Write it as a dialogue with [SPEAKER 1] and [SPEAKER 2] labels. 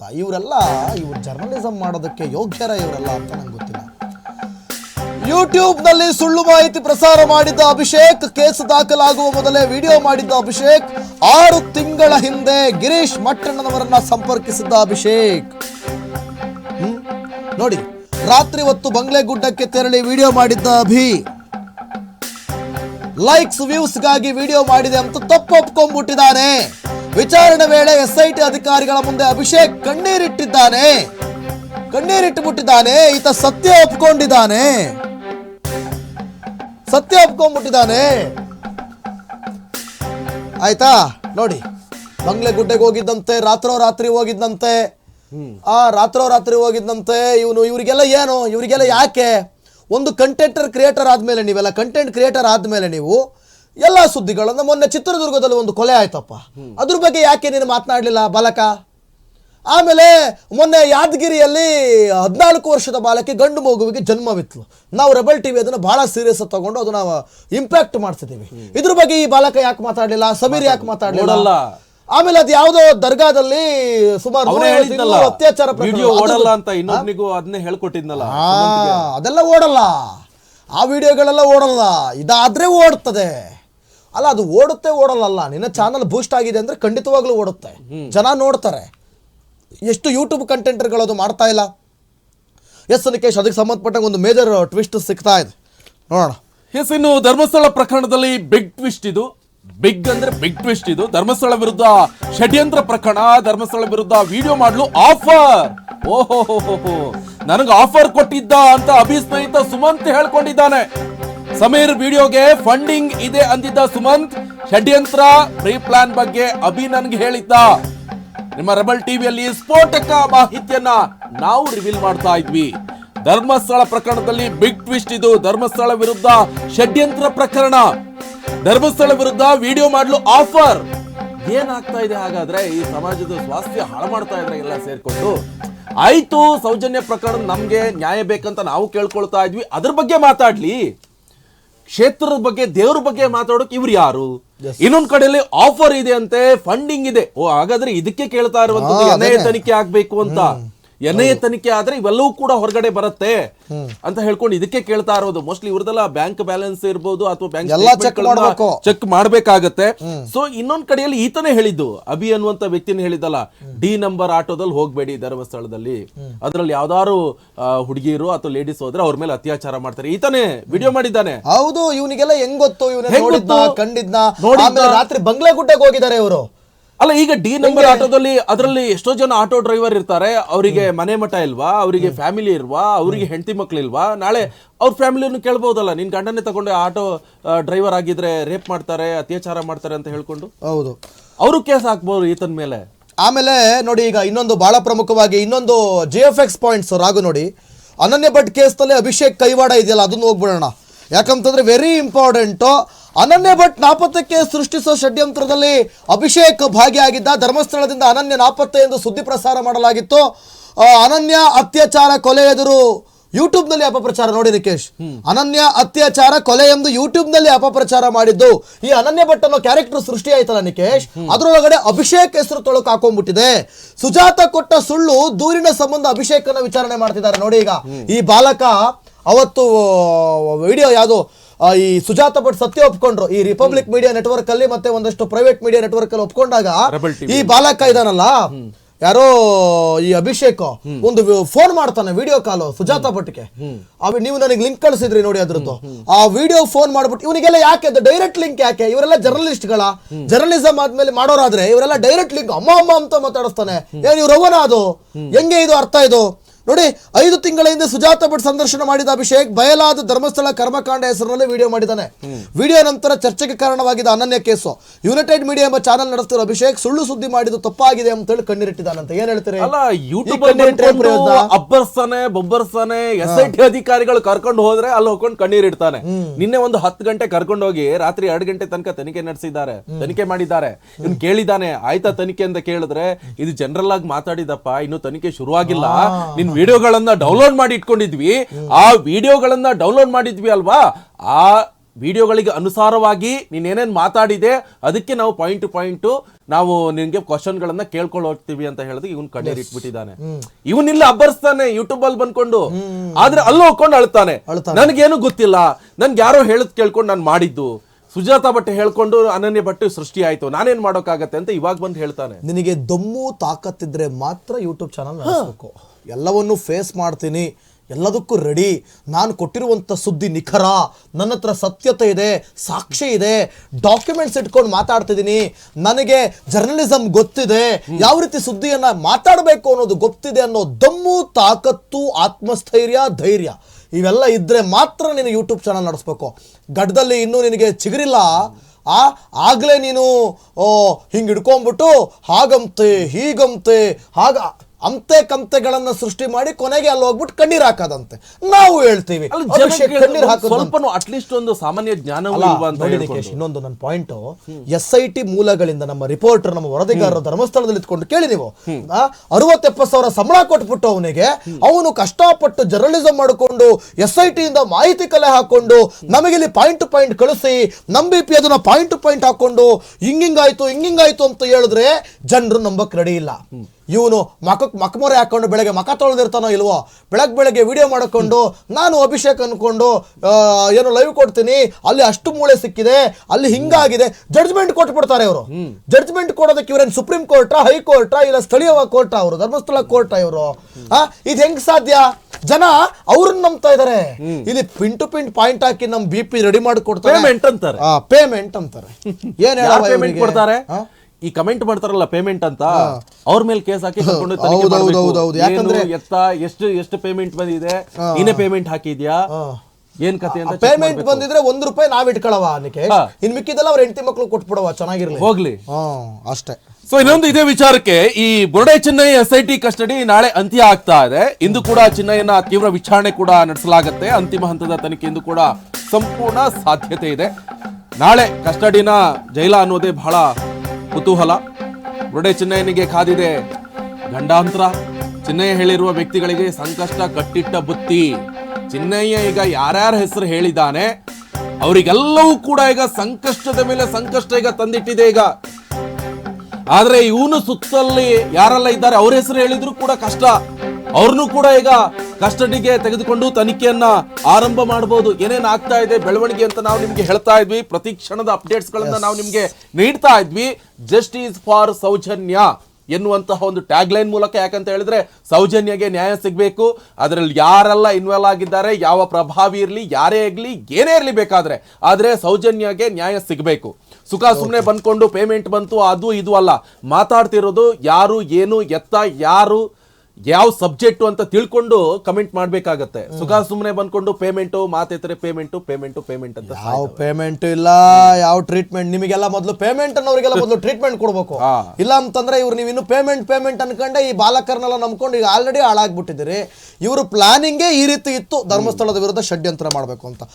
[SPEAKER 1] ಅಂತ ಇವರೆಲ್ಲ ಇವ್ರು ಜರ್ನಲಿಸಂ ಮಾಡೋದಕ್ಕೆ ಯೋಗ್ಯರ ಇವರೆಲ್ಲ ಅಂತ ನಂಗೆ ಗೊತ್ತಿಲ್ಲ. ಯೂಟ್ಯೂಬ್ನಲ್ಲಿ ಸುಳ್ಳು ಮಾಹಿತಿ ಪ್ರಸಾರ ಮಾಡಿದ್ದ ಅಭಿಷೇಕ್, ಕೇಸ್ ದಾಖಲಾಗುವ ಮೊದಲೇ ವಿಡಿಯೋ ಮಾಡಿದ್ದ ಅಭಿಷೇಕ್, ಆರು ತಿಂಗಳ ಹಿಂದೆ ಗಿರೀಶ್ ಮಟ್ಟಣ್ಣನವರನ್ನ ಸಂಪರ್ಕಿಸಿದ್ದ ಅಭಿಷೇಕ್? ನೋಡಿ, ರಾತ್ರಿ ಹೊತ್ತು ಬಂಗ್ಲೆ ಗುಡ್ಡಕ್ಕೆ ತೆರಳಿ ವಿಡಿಯೋ ಮಾಡಿದ್ದ ಅಭಿ. ಲೈಕ್ಸ್ ವ್ಯೂಸ್ಗಾಗಿ ವಿಡಿಯೋ ಮಾಡಿದೆ ಅಂತ ತಪ್ಪು ಒಪ್ಕೊಂಡ್ಬಿಟ್ಟಿದ್ದಾನೆ ವಿಚಾರಣೆ ವೇಳೆ ಎಸ್ಐಟಿ ಅಧಿಕಾರಿಗಳ ಮುಂದೆ ಅಭಿಷೇಕ್ ಕಣ್ಣೀರಿಟ್ಟಿದ್ದಾನೆ. ಕಣ್ಣೀರಿಟ್ಟುಬಿಟ್ಟಿದ್ದಾನೆ ಈತ ಸತ್ಯ ಒಪ್ಕೊಂಡಿದ್ದಾನೆ. ಸತ್ಯ ಒಪ್ಕೊಂಡ್ಬಿಟ್ಟಿದ್ದಾನೆ ಆಯ್ತಾ? ನೋಡಿ ಬಂಗ್ಲೆ ಗುಡ್ಡೆಗೆ ಹೋಗಿದ್ದಂತೆ ರಾತ್ರೋ ರಾತ್ರಿ ಹೋಗಿದ್ದಂತೆ, ಆ ರಾತ್ರೋ ರಾತ್ರಿ ಹೋಗಿದ್ದಂತೆ ಇವನು, ಇವರಿಗೆಲ್ಲ ಏನು, ಇವರಿಗೆಲ್ಲ ಯಾಕೆ? ಒಂದು ಕಂಟೆಂಟರ್ ಕ್ರಿಯೇಟರ್ ಆದಮೇಲೆ ನೀವೆಲ್ಲ ಕಂಟೆಂಟ್ ಕ್ರಿಯೇಟರ್ ಆದಮೇಲೆ ನೀವು ಎಲ್ಲ ಸುದ್ದಿಗಳನ್ನು ಮೊನ್ನೆ ಚಿತ್ರದುರ್ಗದಲ್ಲಿ ಒಂದು ಕೊಲೆ ಆಯ್ತಪ್ಪ. ಅದ್ರ ಬಗ್ಗೆ ಯಾಕೆ ನೀನು ಮಾತನಾಡಲಿಲ್ಲ ಬಾಲಕ? ಆಮೇಲೆ ಮೊನ್ನೆ ಯಾದಗಿರಿಯಲ್ಲಿ ಹದಿನಾಲ್ಕು ವರ್ಷದ ಬಾಲಕಿ ಗಂಡು ಮಗುವಿಗೆ ಜನ್ಮವಿತ್ತು ನಾವು ರೆಬಲ್ ಟಿವಿ ಅದನ್ನ ಬಹಳ ಸೀರಿಯಸ್ ತಗೊಂಡು ಅದನ್ನ ಇಂಪ್ಯಾಕ್ಟ್ ಮಾಡ್ತಿದ್ದೀವಿ. ಇದ್ರ ಬಗ್ಗೆ ಈ ಬಾಲಕ ಯಾಕೆ ಮಾತಾಡಲಿಲ್ಲ ಸಮೀರ್ ಯಾಕೆ ಮಾತಾಡಲಿಲ್ಲ
[SPEAKER 2] ಓಡಲ್ಲ.
[SPEAKER 1] ಆಮೇಲೆ ಅದು ಯಾವುದೋ ದರ್ಗಾದಲ್ಲಿ ಸುಮಾರು ಅತ್ಯಾಚಾರ
[SPEAKER 2] ಹೇಳ್ಕೊಟ್ಟಿದ್ನಲ್ಲ.
[SPEAKER 1] ಅದೆಲ್ಲ ಓಡಲ್ಲ. ಆ ವಿಡಿಯೋಗಳೆಲ್ಲ ಓಡಲ್ಲ. ಇದಾದ್ರೆ ಓಡ್ತದೆ. ಅಲ್ಲ ಅದು ಓಡುತ್ತೆ ಓಡಲ್ಲ ನಿನ್ನ ಚಾನಲ್ ಬೂಸ್ಟ್ ಆಗಿದೆ ಅಂದ್ರೆ ಖಂಡಿತವಾಗ್ಲೂ ಓಡುತ್ತೆ. ಜನ ನೋಡ್ತಾರೆ. ಎಷ್ಟು ಯೂಟ್ಯೂಬ್ ಕಂಟೆಂಟರ್ಗಳು ಅದು ಮಾಡ್ತಾ ಇಲ್ಲ. ಎಸ್ ನಿಕೇಶ್ ಅದಕ್ಕೆ ಸಂಬಂಧಪಟ್ಟಂಗೆ ಒಂದು ಮೇಜರ್ ಟ್ವಿಸ್ಟ್ ಸಿಗ್ತಾ ಇದೆ. ನೋಡೋಣ.
[SPEAKER 2] ಎಸ್ ಇನ್ನು ಧರ್ಮಸ್ಥಳ ಪ್ರಕರಣದಲ್ಲಿ ಬಿಗ್ ಟ್ವಿಸ್ಟ್ ಇದು. ಬಿಗ್ ಅಂದ್ರೆ ಬಿಗ್ ಟ್ವಿಸ್ಟ್ ಇದು. ಧರ್ಮಸ್ಥಳ ವಿರುದ್ಧ ಷಡ್ಯಂತ್ರ ಪ್ರಕರಣ. ಧರ್ಮಸ್ಥಳ ವಿರುದ್ಧ ವಿಡಿಯೋ ಮಾಡಲು ಆಫರ್ ಓಹೋ ನನಗೆ ಆಫರ್ ಕೊಟ್ಟಿದ್ದ ಅಂತ ಅಭಿ ಸ್ನೇಹಿತ ಸುಮಂತ್ ಹೇಳ್ಕೊಂಡಿದ್ದಾನೆ. ಸಮೀರ್ ವಿಡಿಯೋಗೆ ಫಂಡಿಂಗ್ ಇದೆ ಅಂದಿದ್ದ ಸುಮಂತ್, ಷಡ್ಯಂತ್ರ ಪ್ರೀ ಪ್ಲಾನ್ ಬಗ್ಗೆ ಅಭಿ ನನ್ಗೆ ಹೇಳಿದ್ದ. ನಿಮ್ಮ ರೆಬಲ್ ಟಿವಿಯಲ್ಲಿ ಸ್ಫೋಟಕ ಮಾಹಿತಿಯನ್ನ ನಾವು ರಿವೀಲ್ ಮಾಡ್ತಾ ಇದ್ವಿ. ಧರ್ಮಸ್ಥಳ ಪ್ರಕರಣದಲ್ಲಿ ಬಿಗ್ ಟ್ವಿಸ್ಟ್ ಇದು. ಧರ್ಮಸ್ಥಳ ವಿರುದ್ಧ ಷಡ್ಯಂತ್ರ ಪ್ರಕರಣ. ಧರ್ಮಸ್ಥಳ ವಿರುದ್ಧ ವಿಡಿಯೋ ಮಾಡಲು ಆಫರ್ ಏನಾಗ್ತಾ ಇದೆ ಹಾಗಾದ್ರೆ ಈ ಸಮಾಜದ ಸ್ವಾಸ್ಥ್ಯ ಹಾಳು ಮಾಡ್ತಾ ಇದ್ರೆ ಎಲ್ಲ ಸೇರ್ಕೊಂಡು? ಆಯ್ತು, ಸೌಜನ್ಯ ಪ್ರಕರಣ ನಮ್ಗೆ ನ್ಯಾಯ ಬೇಕಂತ ನಾವು ಕೇಳ್ಕೊಳ್ತಾ ಇದ್ವಿ. ಅದ್ರ ಬಗ್ಗೆ ಮಾತಾಡ್ಲಿ. ಕ್ಷೇತ್ರದ ಬಗ್ಗೆ ದೇವ್ರ ಬಗ್ಗೆ ಮಾತಾಡೋಕೆ ಇವ್ರು ಯಾರು? ಇನ್ನೊಂದ್ ಕಡೆಯಲ್ಲಿ ಆಫರ್ ಇದೆ ಅಂತೆ ಫಂಡಿಂಗ್ ಇದೆ. ಓ ಹಾಗಾದ್ರೆ ಇದಕ್ಕೆ ಕೇಳ್ತಾ ಇರುವಂತದ್ದು. ತನಿಖೆ ಆಗ್ಬೇಕು ಅಂತ. ಎನ್ಐಎ ತನಿಖೆ ಆದ್ರೆ ಇವೆಲ್ಲವೂ ಕೂಡ ಹೊರಗಡೆ ಬರುತ್ತೆ ಅಂತ ಹೇಳ್ಕೊಂಡು ಇದಕ್ಕೆ ಕೇಳ್ತಾ ಇರೋದು. ಮೋಸ್ಟ್ಲಿ ಇವ್ರದೆಲ್ಲ ಬ್ಯಾಂಕ್ ಬ್ಯಾಲೆನ್ಸ್ ಇರ್ಬೋದು ಅಥವಾ ಬ್ಯಾಂಕ್ ಚೆಕ್ ಮಾಡ್ಬೇಕಾಗತ್ತೆ. ಸೊ ಇನ್ನೊಂದ್ ಕಡೆಯಲ್ಲಿ ಈತನೇ ಹೇಳಿದ್ದು. ಅಭಿ ಅನ್ನುವಂತ ವ್ಯಕ್ತಿನ ಹೇಳಿದಲ್ಲ ಡಿ ನಂಬರ್ ಆಟೋದಲ್ಲಿ ಹೋಗ್ಬೇಡಿ ಧರ್ಮಸ್ಥಳದಲ್ಲಿ ಅದ್ರಲ್ಲಿ ಯಾವ್ದಾರು ಹುಡುಗಿರು ಅಥವಾ ಲೇಡೀಸ್ ಹೋದ್ರೆ ಅವ್ರ ಮೇಲೆ ಅತ್ಯಾಚಾರ ಮಾಡ್ತಾರೆ. ಈತನೇ ವಿಡಿಯೋ ಮಾಡಿದ್ದಾನೆ.
[SPEAKER 1] ಹೌದು ಇವನಿಗೆಲ್ಲ ಹೆಂಗ್ ಗೊತ್ತು? ಇವನ? ಕಂಡಿದ್ನ? ಆಮೇಲೆ ರಾತ್ರಿ ಬಂಗ್ಲೆ ಗುಡ್ಡಕ್ಕೆ ಹೋಗಿದ್ದಾರೆ ಇವರು.
[SPEAKER 2] ಅಲ್ಲ ಈಗ ಡಿ ನಂಬರ್ ಆಟೋದಲ್ಲಿ ಅದರಲ್ಲಿ ಎಷ್ಟೋ ಜನ ಆಟೋ ಡ್ರೈವರ್ ಇರ್ತಾರೆ. ಅವರಿಗೆ ಮನೆ ಮಠ ಇಲ್ವಾ? ಅವರಿಗೆ ಫ್ಯಾಮಿಲಿ ಇಲ್ವಾ? ಅವರಿಗೆ ಹೆಂಡತಿ ಮಕ್ಳು ಇಲ್ವಾ? ನಾಳೆ ಅವ್ರ ಫ್ಯಾಮಿಲಿಯನ್ನು ಕೇಳ್ಬೋದಲ್ಲ ನಿನ್ ಗಂಡನೇ ತಗೊಂಡೆ ಆಟೋ ಡ್ರೈವರ್ ಆಗಿದ್ರೆ ರೇಪ್ ಮಾಡ್ತಾರೆ ಅತ್ಯಾಚಾರ ಮಾಡ್ತಾರೆ ಅಂತ ಹೇಳ್ಕೊಂಡು?
[SPEAKER 1] ಹೌದು.
[SPEAKER 2] ಅವರು ಕೇಸ್ ಹಾಕ್ಬೋದು ಈತನ ಮೇಲೆ?
[SPEAKER 1] ಆಮೇಲೆ ನೋಡಿ ಈಗ ಇನ್ನೊಂದು ಬಹಳ ಪ್ರಮುಖವಾಗಿ ಇನ್ನೊಂದು ಜೆ ಎಫ್ ಎಕ್ಸ್ ಪಾಯಿಂಟ್ಸ್ ರಾಗು ನೋಡಿ. ಅನನ್ಯ ಭಟ್ ಕೇಸ್ನಲ್ಲಿ ಅಭಿಷೇಕ್ ಕೈವಾಡ ಇದೆಯಲ್ಲ ಅದನ್ನು ಹೋಗ್ಬಿಡೋಣ. ಯಾಕಂತಂದ್ರೆ ವೆರಿ ಇಂಪಾರ್ಟೆಂಟು ಅನನ್ಯ ಭಟ್ ನಾಪತ್ತಕ್ಕೆ ಸೃಷ್ಟಿಸೋ ಷಡ್ಯಂತ್ರದಲ್ಲಿ ಅಭಿಷೇಕ್ ಭಾಗಿಯಾಗಿದ್ದ ಧರ್ಮಸ್ಥಳದಿಂದ ಅನನ್ಯ ನಾಪತ್ತೆ ಎಂದು ಸುದ್ದಿ ಪ್ರಸಾರ ಮಾಡಲಾಗಿತ್ತು. ಅನನ್ಯ ಅತ್ಯಾಚಾರ ಕೊಲೆ ಎದುರು ಯೂಟ್ಯೂಬ್ನಲ್ಲಿ ಅಪಪ್ರಚಾರ ನೋಡಿ ನಿಕೇಶ್. ಅನನ್ಯ ಅತ್ಯಾಚಾರ ಕೊಲೆ ಎಂದು ಯೂಟ್ಯೂಬ್ನಲ್ಲಿ ಅಪಪ್ರಚಾರ ಮಾಡಿದ್ದು. ಈ ಅನನ್ಯ ಭಟ್ ಅನ್ನೋ ಕ್ಯಾರೆಕ್ಟರ್ ಸೃಷ್ಟಿ ಆಯ್ತಲ್ಲ ನಿಕೇಶ್? ಅದರೊಳಗಡೆ ಅಭಿಷೇಕ್ ಹೆಸರು ತೊಳಕು ಹಾಕೊಂಡ್ಬಿಟ್ಟಿದೆ. ಸುಜಾತ ಕೊಟ್ಟ ಸುಳ್ಳು ದೂರಿನ ಸಂಬಂಧ ಅಭಿಷೇಕನ ವಿಚಾರಣೆ ಮಾಡ್ತಿದ್ದಾರೆ. ನೋಡಿ ಈಗ ಈ ಬಾಲಕ ಅವತ್ತು ವಿಡಿಯೋ ಯಾವುದು? ಈ ಸುಜಾತ ಭಟ್ ಸತ್ಯ ಒಪ್ಕೊಂಡ್ರು. ಈ ರಿಪಬ್ಲಿಕ್ ಮೀಡಿಯಾ ನೆಟ್ವರ್ಕ್ ಅಲ್ಲಿ ಮತ್ತೆ ಒಂದಷ್ಟು ಪ್ರೈವೇಟ್ ಮೀಡಿಯಾ ನೆಟ್ವರ್ಕ್ ಅಲ್ಲಿ ಒಪ್ಕೊಂಡಾಗ ಈ ಬಾಲಕ ಇದಾನಲ್ಲ ಯಾರೋ ಈ ಅಭಿಷೇಕ್ ಒಂದು ಫೋನ್ ಮಾಡ್ತಾನೆ ವಿಡಿಯೋ ಕಾಲ್ ಸುಜಾತ ಭಟ್ಗೆ. ಅವ್ ನೀವು ನನಗೆ ಲಿಂಕ್ ಕಳಿಸಿದ್ರಿ ನೋಡಿ ಅದ್ರದ್ದು. ಆ ವಿಡಿಯೋ ಫೋನ್ ಮಾಡ್ಬಿಟ್ಟು ಇವನಿಗೆಲ್ಲ ಯಾಕೆ ಡೈರೆಕ್ಟ್ ಲಿಂಕ್ ಯಾಕೆ? ಇವರೆಲ್ಲ ಜರ್ನಲಿಸ್ಟ್ಗಳ ಜರ್ನಲಿಸಮ್ ಆದ್ಮೇಲೆ ಮಾಡೋರಾದ್ರೆ ಇವರೆಲ್ಲ ಡೈರೆಕ್ಟ್ ಲಿಂಕ್ ಅಮ್ಮ ಅಮ್ಮ ಅಂತ ಮಾತಾಡಿಸ್ತಾನೆ. ಏನ್ ಇವ್ರು ಅವನ ಅದು? ಹೆಂಗೆ ಇದು ಅರ್ಥ ಇದು? ನೋಡಿ ಐದು ತಿಂಗಳ ಹಿಂದೆ ಸುಜಾತ ಭಟ್ ಸಂದರ್ಶನ ಮಾಡಿದ ಅಭಿಷೇಕ್ ಬಯಲಾದ ಧರ್ಮಸ್ಥಳ ಕರ್ಮಕಾಂಡ ಹೆಸರಿನಲ್ಲಿ ವಿಡಿಯೋ ಮಾಡಿದ್ದಾನೆ. ವಿಡಿಯೋ ನಂತರ ಚರ್ಚೆಗೆ ಕಾರಣವಾಗಿದ್ದ ಅನನ್ಯ ಕೇಸು. ಯುನೈಟೆಡ್ ಮೀಡಿಯಾ ಎಂಬ ಚಾನಲ್ ನಡೆಸ್ತಿರೋ ಅಭಿಷೇಕ್ ಸುಳ್ಳು ಸುದ್ದಿ ಮಾಡಿದ್ದು ತಪ್ಪಾಗಿದೆ ಅಂತ ಹೇಳಿ ಕಣ್ಣಿರಿಟ್ಟಿದ್ದಾನಂತ. ಏನ್ ಹೇಳ್ತಾರೆ?
[SPEAKER 2] ಅಬ್ಬರ್ಸಾನೆ ಬೊಬ್ಬರ್ಸಾನೆ ಎಸ್ ಐ ಟಿ ಅಧಿಕಾರಿಗಳು ಕರ್ಕೊಂಡು ಹೋದ್ರೆ ಅಲ್ಲಿ ಹೋಗ್ಕೊಂಡು ಕಣ್ಣೀರಿಡ್ತಾನೆ ನಿನ್ನೆ ಒಂದು ಹತ್ತು ಗಂಟೆ ಕರ್ಕೊಂಡು ಹೋಗಿ ರಾತ್ರಿ ಎರಡು ಗಂಟೆ ತನಕ ತನಿಖೆ ನಡೆಸಿದ್ದಾರೆ. ತನಿಖೆ ಮಾಡಿದ್ದಾರೆ. ಇವ್ನು ಕೇಳಿದಾನೆ ಆಯ್ತಾ ತನಿಖೆ? ಅಂತ ಕೇಳಿದ್ರೆ ಇದು ಜನರಲ್ ಆಗಿ ಮಾತಾಡಿದಪ್ಪ ಇನ್ನು ತನಿಖೆ ಶುರುವಾಗಿಲ್ಲ. ನಿನ್ ವಿಡಿಯೋಗಳನ್ನ ಡೌನ್ಲೋಡ್ ಮಾಡಿ ಇಟ್ಕೊಂಡಿದ್ವಿ. ಆ ವಿಡಿಯೋಗಳನ್ನ ಡೌನ್ಲೋಡ್ ಮಾಡಿದ್ವಿ ಅಲ್ವಾ? ಆ ವಿಡಿಯೋಗಳಿಗೆ ಅನುಸಾರವಾಗಿ ನೀನ್ ಏನೇನ್ ಮಾತಾಡಿದೆ ಅದಕ್ಕೆ ನಾವು ಪಾಯಿಂಟ್ ಟು ಪಾಯಿಂಟ್ ನಾವು ನಿನ್ಗೆ ಕ್ವಶನ್ ಗಳನ್ನ ಕೇಳ್ಕೊಂಡು ಹೋಗ್ತೀವಿ ಅಂತ ಹೇಳಿದ್ರೆ ಇವನ್ ಕಣ್ಣೀರ್ ಇಟ್ಬಿಟ್ಟಿದ್ದಾನೆ. ಇವನಿಲ್ಲ ಅಬ್ಬರಿಸ್ತಾನೆ ಯೂಟ್ಯೂಬ್ ಅಲ್ಲಿ ಬಂದ್ಕೊಂಡು ಆದ್ರೆ ಅಲ್ಲಿ ಹೋಗ್ಕೊಂಡು ಅಳ್ತಾನೆ.
[SPEAKER 1] ಅಳ್ತಾನೆ.
[SPEAKER 2] ನನ್ಗೇನು ಗೊತ್ತಿಲ್ಲ. ನನ್ಗೆ ಯಾರೋ ಹೇಳದ್ ಕೇಳ್ಕೊಂಡು ನಾನು ಮಾಡಿದ್ದು. ಸುಜಾತ ಭಟ್ ಹೇಳ್ಕೊಂಡು ಅನನ್ಯ ಭಟ್ ಸೃಷ್ಟಿ ಆಯ್ತು ನಾನೇನ್ ಮಾಡೋಕ್ಕಾಗತ್ತೆ ಅಂತ ಇವಾಗ ಬಂದು ಹೇಳ್ತಾನೆ.
[SPEAKER 1] ನಿನಗೆ ದಮ್ಮು ತಾಕತ್ತಿದ್ರೆ ಮಾತ್ರ ಯೂಟ್ಯೂಬ್ ಚಾನಲ್ ನಡೆಸಬೇಕು. ಎಲ್ಲವನ್ನು ಫೇಸ್ ಮಾಡ್ತೀನಿ, ಎಲ್ಲದಕ್ಕೂ ರೆಡಿ ನಾನು ಕೊಟ್ಟಿರುವಂಥ ಸುದ್ದಿ ನಿಖರ, ನನ್ನ ಹತ್ರ ಸತ್ಯತೆ ಇದೆ, ಸಾಕ್ಷಿ ಇದೆ ಡಾಕ್ಯುಮೆಂಟ್ಸ್ ಇಟ್ಕೊಂಡು ಮಾತಾಡ್ತಿದ್ದೀನಿ. ನನಗೆ ಜರ್ನಲಿಸಮ್ ಗೊತ್ತಿದೆ, ಯಾವ ರೀತಿ ಸುದ್ದಿಯನ್ನು ಮಾತಾಡಬೇಕು ಅನ್ನೋದು ಗೊತ್ತಿದೆ ಅನ್ನೋ ದಮ್ಮು, ತಾಕತ್ತು, ಆತ್ಮಸ್ಥೈರ್ಯ, ಧೈರ್ಯ. ಇವೆಲ್ಲ ಇದ್ದರೆ ಮಾತ್ರ ನೀನು ಯೂಟ್ಯೂಬ್ ಚಾನಲ್ ನಡೆಸ್ಬೇಕು. ಗಡ್ಡದಲ್ಲಿ ಇನ್ನೂ ನಿನಗೆ ಚಿಗುರಿಲ್ಲ. ಆ, ಆಗಲೇ ನೀನು ಹಿಂಗೆ ಹಿಡ್ಕೊಂಬಿಟ್ಟು ಹಾಗಂತೆ, ಹೀಗಂತೆ, ಹಾಗ ಅಂತೆ ಕಂತೆಗಳನ್ನ ಸೃಷ್ಟಿ ಮಾಡಿ ಕೊನೆಗೆ ಅಲ್ಲಿ ಹೋಗ್ಬಿಟ್ಟು ಕಣ್ಣೀರ್ ಹಾಕದಂತೆ. ನಾವು ಹೇಳ್ತೀವಿ
[SPEAKER 2] ಸ್ವಲ್ಪ ಅಟ್ಲೀಸ್ಟ್ ಒಂದು ಸಾಮಾನ್ಯ
[SPEAKER 1] ಜ್ಞಾನ ಇನ್ನೊಂದು ನನ್ನ ಪಾಯಿಂಟ್ ಎಸ್ ಐ ಟಿ ಮೂಲಗಳಿಂದ ನಮ್ಮ ರಿಪೋರ್ಟರ್ ನಮ್ಮ ವರದಿಗಾರರು ಧರ್ಮಸ್ಥಳದಲ್ಲಿ ಇಟ್ಕೊಂಡು ಕೇಳಿ ನೀವು. ಅರವತ್ತೆಪ್ಪತ್ತು ಸಾವಿರ ಸಂಬಳ ಕೊಟ್ಬಿಟ್ಟು ಅವನಿಗೆ ಅವನು ಕಷ್ಟಪಟ್ಟು ಜರ್ನಲಿಸಂ ಮಾಡಿಕೊಂಡು ಎಸ್ ಐ ಟಿ ಇಂದ ಮಾಹಿತಿ ಕಲೆ ಹಾಕೊಂಡು ನಮಗೆ ಇಲ್ಲಿ ಪಾಯಿಂಟ್ ಟು ಪಾಯಿಂಟ್ ಕಳಿಸಿ ನಮ್ ಬಿ ಪಿ ಅದನ್ನ ಪಾಯಿಂಟ್ ಟು ಪಾಯಿಂಟ್ ಹಾಕೊಂಡು ಹಿಂಗಿಂಗಾಯ್ತು ಹಿಂಗಿಂಗಾಯ್ತು ಅಂತ ಹೇಳಿದ್ರೆ ಜನರು ನಂಬಕ್ ರೆಡಿ ಇಲ್ಲ. ಇವನು ಮಕ ಮಕ್ಮೊರೆ ಹಾಕೊಂಡು ಬೆಳಗ್ಗೆ ಮಕ ತೊಳೆದಿರ್ತಾನೋ ಇಲ್ವೋ ಬೆಳಗ್ಗೆ ಬೆಳಗ್ಗೆ ವಿಡಿಯೋ ಮಾಡಿಕೊಂಡು ನಾನು ಅಭಿಷೇಕ್ ಅಂದ್ಕೊಂಡು ಏನೋ ಲೈವ್ ಕೊಡ್ತೀನಿ ಅಲ್ಲಿ ಅಷ್ಟು ಮೂಳೆ ಸಿಕ್ಕಿದೆ ಅಲ್ಲಿ ಹಿಂಗಾಗಿದೆ ಜಡ್ಜ್ಮೆಂಟ್ ಕೊಟ್ಬಿಡ್ತಾರೆ ಇವರು. ಜಡ್ಜ್ಮೆಂಟ್ ಕೊಡೋದಕ್ಕೆ ಇವರೇನು ಸುಪ್ರೀಂ ಕೋರ್ಟಾ ಹೈಕೋರ್ಟಾ ಇಲ್ಲ ಸ್ಥಳೀಯ ಕೋರ್ಟಾ ಅವರು ಧರ್ಮಸ್ಥಳ ಕೋರ್ಟಾ ಇವರು? ಇದು ಹೆಂಗ್ ಸಾಧ್ಯ? ಜನ ಅವ್ರನ್ನ ನಂಬ್ತಾ ಇದಾರೆ. ಇಲ್ಲಿ ಪಿನ್ ಟು ಪಿಂಟ್ ಪಾಯಿಂಟ್ ಹಾಕಿ ನಮ್ ಬಿ ಪಿ ರೆಡಿ ಮಾಡಿ ಕೊಡ್ತಾರೆ
[SPEAKER 2] ಪೇಮೆಂಟ್ ಅಂತಾರೆ
[SPEAKER 1] ಪೇಮೆಂಟ್ ಅಂತಾರೆ. ಏನ್ ಹೇಳ್ತಾರೆ
[SPEAKER 2] ಪೇಮೆಂಟ್ ಕೊಡ್ತಾರೆ? ಈ ಕಮೆಂಟ್ ಮಾಡ್ತಾರಲ್ಲ ಪೇಮೆಂಟ್ ಅಂತ ಅವ್ರ ಮೇಲೆ ಕೇಸ್ ಹಾಕಿ ಕರ್ಕೊಂಡು ತನಿಖೆ
[SPEAKER 1] ಹೌದು, ಹೌದು,
[SPEAKER 2] ಮಾಡ್ಬೇಕು.
[SPEAKER 1] ಹೌದು, ಹೌದು.
[SPEAKER 2] ಏನು,
[SPEAKER 1] ಯಾಕಂದ್ರೆ-
[SPEAKER 2] ಎತ್ತ ಎಷ್ಟು ಎಷ್ಟು ಪೇಮೆಂಟ್ ಬಂದಿದೆ? ನೀನೇ ಪೇಮೆಂಟ್ ಹಾಕಿದ್ಯಾ? ಏನ್ ಕತೆ ಅಂತ check
[SPEAKER 1] ಪೇಮೆಂಟ್
[SPEAKER 2] ಮಾಡ್ಬೇಕು.
[SPEAKER 1] ಬಂದಿದ್ರೆ ಒಂದ್ ರೂಪಾಯಿ ನಾವ್ ಇಟ್ಕೊಳವ ಅದಕ್ಕೆ
[SPEAKER 2] ಹಾ.
[SPEAKER 1] ಇನ್ ಮಿಕ್ಕಿದೆಲ್ಲ ಅವ್ರ ಹೆಂಡತಿ ಮಕ್ಳು ಕೊಟ್ಬಿಡವ ಚೆನ್ನಾಗಿರ್ಲಿ.
[SPEAKER 2] ಹೋಗ್ಲಿ.
[SPEAKER 1] ಅಷ್ಟೇ.
[SPEAKER 2] ಸೊ ಇನ್ನೊಂದು ಇದೇ ವಿಚಾರಕ್ಕೆ ಈ ಬುರುಡೆ Chennai S I T custody ನಾಳೆ ಅಂತ್ಯ ಆಗ್ತಾ ಇದೆ. ಇಂದು ಕೂಡ ಚೆನ್ನೈನ ತೀವ್ರ ವಿಚಾರಣೆ ಕೂಡ ನಡೆಸಲಾಗುತ್ತೆ. ಅಂತಿಮ ಹಂತದ ತನಿಖೆ ಇಂದು ಕೂಡ ಸಂಪೂರ್ಣ ಸಾಧ್ಯತೆ ಇದೆ. ನಾಳೆ ಕಸ್ಟಡಿನ ಜೈಲ ಅನ್ನೋದೇ ಬಹಳ ಕುತೂಹಲ. ಒಡೆ ಚಿನ್ನಯ್ಯನಿಗೆ ಕಾದಿದೆ. ಗಂಡಾಂತರ. ಚಿನ್ನಯ್ಯ ಹೇಳಿರುವ ವ್ಯಕ್ತಿಗಳಿಗೆ ಸಂಕಷ್ಟ ಕಟ್ಟಿಟ್ಟ ಬುತ್ತಿ. ಚಿನ್ನಯ್ಯ ಈಗ ಯಾರ್ಯಾರ ಹೆಸರು ಹೇಳಿದ್ದಾನೆ, ಅವರಿಗೆಲ್ಲವೂ ಕೂಡ ಈಗ ಸಂಕಷ್ಟದ ಮೇಲೆ ಸಂಕಷ್ಟ ಈಗ ತಂದಿಟ್ಟಿದೆ ಈಗ. ಆದ್ರೆ ಇವನು ಸುತ್ತಲ್ಲಿ ಯಾರೆಲ್ಲ ಇದ್ದಾರೆ, ಅವ್ರ ಹೆಸರು ಹೇಳಿದ್ರು ಕೂಡ ಕಷ್ಟ. ಅವ್ರನ್ನೂ ಕೂಡ ಈಗ ಕಸ್ಟಡಿಗೆ ತೆಗೆದುಕೊಂಡು ತನಿಖೆಯನ್ನ ಆರಂಭ ಮಾಡಬಹುದು. ಏನೇನು ಆಗ್ತಾ ಇದೆ ಬೆಳವಣಿಗೆ ಅಂತ ನಾವು ನಿಮ್ಗೆ ಹೇಳ್ತಾ ಇದ್ವಿ. ಪ್ರತಿ ಕ್ಷಣದ ಅಪ್ಡೇಟ್ಸ್ ಗಳನ್ನ ನಾವು ನಿಮ್ಗೆ ನೀಡ್ತಾ ಇದ್ವಿ. ಜಸ್ಟಿಸ್ ಫಾರ್ ಸೌಜನ್ಯ ಎನ್ನುವಂತಹ ಒಂದು ಟ್ಯಾಗ್ ಲೈನ್ ಮೂಲಕ ಯಾಕಂತ ಹೇಳಿದ್ರೆ ಸೌಜನ್ಯಗೆ ನ್ಯಾಯ ಸಿಗಬೇಕು. ಅದರಲ್ಲಿ ಯಾರೆಲ್ಲ ಇನ್ವಾಲ್ವ್ ಆಗಿದ್ದಾರೆ ಯಾವ ಪ್ರಭಾವಿ ಇರಲಿ ಯಾರೇ ಆಗಲಿ ಏನೇ ಇರಲಿ ಬೇಕಾದ್ರೆ ಆದ್ರೆ ಸೌಜನ್ಯಗೆ ನ್ಯಾಯ ಸಿಗಬೇಕು. ಸುಖ ಸುಮ್ಮನೆ ಬಂದ್ಕೊಂಡು ಪೇಮೆಂಟ್ ಬಂತು ಅದು ಇದು ಅಲ್ಲ. ಮಾತಾಡ್ತಿರೋದು ಯಾರು ಏನು ಎತ್ತ ಯಾರು ಯಾವ ಸಬ್ಜೆಕ್ಟು ಅಂತ ತಿಳ್ಕೊಂಡು ಕಮೆಂಟ್ ಮಾಡ್ಬೇಕಾಗತ್ತೆ. ಸುಖ ಸುಮ್ಮನೆ ಬಂದ್ಕೊಂಡು ಪೇಮೆಂಟು ಮಾತೇತರೆ ಪೇಮೆಂಟು ಪೇಮೆಂಟು ಪೇಮೆಂಟ್ ಅಂತ
[SPEAKER 1] ಯಾವ ಪೇಮೆಂಟ್ ಇಲ್ಲ ಯಾವ ಟ್ರೀಟ್ಮೆಂಟ್ ನಿಮಗೆಲ್ಲ ಮೊದಲು ಪೇಮೆಂಟ್ ಅನ್ನೋರಿಗೆಲ್ಲ ಮೊದಲು ಟ್ರೀಟ್ಮೆಂಟ್ ಕೊಡ್ಬೇಕು. ಇಲ್ಲ ಅಂತಂದ್ರೆ ಇವ್ರು ನೀವು ಇನ್ನು ಪೇಮೆಂಟ್ ಪೇಮೆಂಟ್ ಅನ್ಕೊಂಡೆ ಈ ಬಾಲಕರನ್ನೆಲ್ಲ ನಂಬ್ಕೊಂಡು ಈಗ ಆಲ್ರೆಡಿ ಹಾಳಾಗ್ಬಿಟ್ಟಿದ್ದೀರಿ. ಇವರು ಪ್ಲಾನಿಂಗೇ ಈ ರೀತಿ ಇತ್ತು ಧರ್ಮಸ್ಥಳದ ವಿರುದ್ಧ ಷಡ್ಯಂತ್ರ ಮಾಡಬೇಕು ಅಂತ.